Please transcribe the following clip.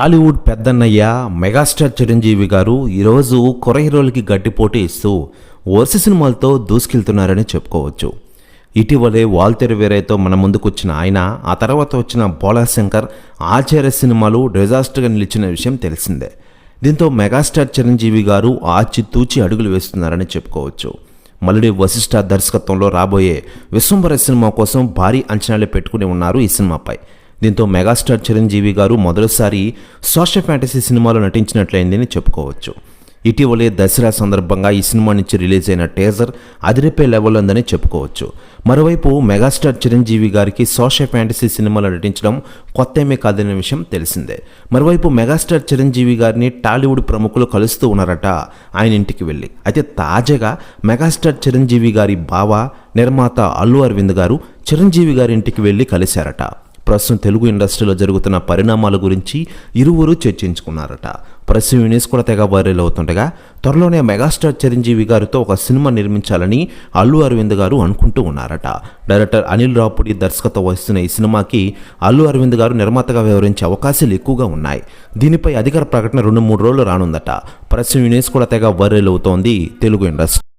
టాలీవుడ్ పెద్దన్నయ్య megastar Chiranjeevi గారు ఈరోజు కొర హీరోలకి గడ్డిపోటీ ఇస్తూ వరుస సినిమాలతో దూసుకెళ్తున్నారని చెప్పుకోవచ్చు. ఇటీవలే వాల్తెర వేరేతో మన ముందుకు వచ్చిన ఆయన ఆ తర్వాత వచ్చిన బోలాశంకర్ ఆచార్య సినిమాలు డిజాస్టర్గా నిలిచిన విషయం తెలిసిందే. దీంతో మెగాస్టార్ చిరంజీవి గారు ఆచితూచి అడుగులు వేస్తున్నారని చెప్పుకోవచ్చు. మళ్ళీ వశిష్ఠ దర్శకత్వంలో రాబోయే విశ్వంబర సినిమా కోసం భారీ అంచనాలు పెట్టుకుని ఉన్నారు ఈ సినిమాపై. దీంతో మెగాస్టార్ చిరంజీవి గారు మొదటిసారి సోషల్ ఫ్యాంటసీ సినిమాలో నటించినట్లయిందని చెప్పుకోవచ్చు. ఇటీవలే దసరా సందర్భంగా ఈ సినిమా నుంచి రిలీజ్ అయిన టేజర్ అదిరిపే లెవెల్ ఉందని చెప్పుకోవచ్చు. మరోవైపు మెగాస్టార్ చిరంజీవి గారికి సోషల్ ఫ్యాంటసీ సినిమాలో నటించడం కొత్త ఏమీ కాదనే విషయం తెలిసిందే. మరోవైపు మెగాస్టార్ చిరంజీవి గారిని టాలీవుడ్ ప్రముఖులు కలుస్తూ ఉన్నారట ఆయన ఇంటికి వెళ్ళి. అయితే తాజాగా మెగాస్టార్ చిరంజీవి గారి బావ నిర్మాత అల్లు అరవింద్ గారు చిరంజీవి గారి ఇంటికి వెళ్ళి కలిశారట. ప్రస్తుతం తెలుగు ఇండస్ట్రీలో జరుగుతున్న పరిణామాల గురించి ఇరువురు చర్చించుకున్నారట. ప్రస్తుతం యూనిస్ కూడా తెగ వైరల్ అవుతుండగా త్వరలోనే మెగాస్టార్ చిరంజీవి గారితో ఒక సినిమా నిర్మించాలని అల్లు అరవింద్ గారు అనుకుంటూ ఉన్నారట. డైరెక్టర్ అనిల్ రాపుడి దర్శకత్వం వహిస్తున్న ఈ సినిమాకి అల్లు అరవింద్ గారు నిర్మాతగా వ్యవహరించే అవకాశాలు ఎక్కువగా ఉన్నాయి. దీనిపై అధికార ప్రకటన రెండు మూడు రోజులు రానుందట. ప్రస్తుతం యూనిస్ కూడా తెగ వైరల్ అవుతోంది తెలుగు ఇండస్ట్రీ.